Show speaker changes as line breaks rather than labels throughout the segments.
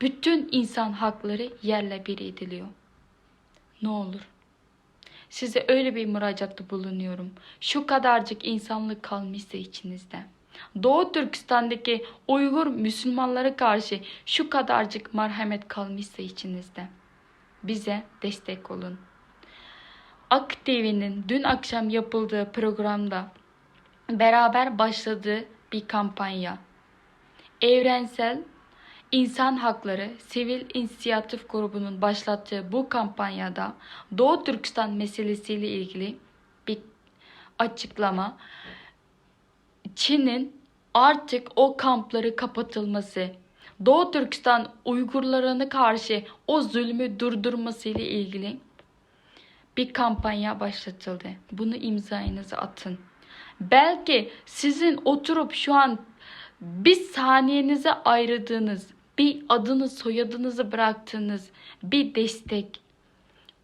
bütün insan hakları yerle bir ediliyor. Ne olur. Size öyle bir müracaatta bulunuyorum. Şu kadarcık insanlık kalmışsa içinizde. Doğu Türkistan'daki Uygur Müslümanlara karşı şu kadarcık merhamet kalmışsa içinizde. Bize destek olun. Ak TV'nin dün akşam yapıldığı programda beraber başladığı bir kampanya. Evrensel İnsan Hakları Sivil İnisiyatif Grubu'nun başlattığı bu kampanyada Doğu Türkistan meselesiyle ilgili bir açıklama. Çin'in artık o kampları kapatılması, Doğu Türkistan Uygurlarına karşı o zulmü durdurması ile ilgili bir kampanya başlatıldı. Bunu imzanızı atın. Belki sizin oturup şu an bir saniyenize ayırdığınız, bir adını soyadınızı bıraktığınız bir destek.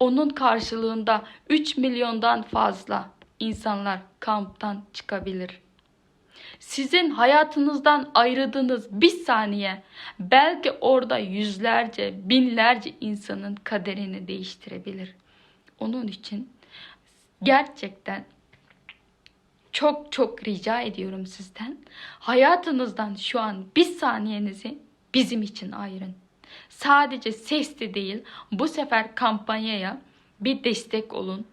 Onun karşılığında 3 milyondan fazla insanlar kamptan çıkabilir. Sizin hayatınızdan ayrıldığınız bir saniye belki orada yüzlerce, binlerce insanın kaderini değiştirebilir. Onun için gerçekten çok çok rica ediyorum sizden. Hayatınızdan şu an bir saniyenizi bizim için ayırın. Sadece sesli değil, bu sefer kampanyaya bir destek olun.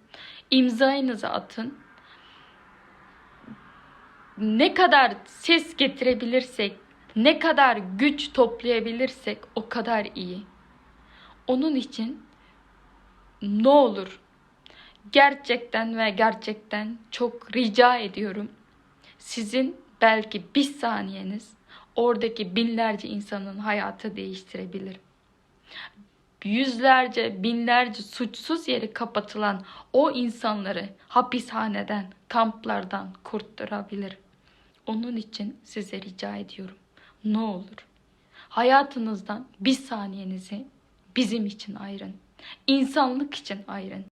İmzanızı atın. Ne kadar ses getirebilirsek, ne kadar güç toplayabilirsek o kadar iyi. Onun için ne olur gerçekten ve gerçekten çok rica ediyorum. Sizin belki bir saniyeniz oradaki binlerce insanın hayatı değiştirebilir. Yüzlerce, binlerce suçsuz yeri kapatılan o insanları hapishaneden, kamplardan kurtarabilir. Onun için size rica ediyorum. Ne olur hayatınızdan bir saniyenizi bizim için ayırın. İnsanlık için ayırın.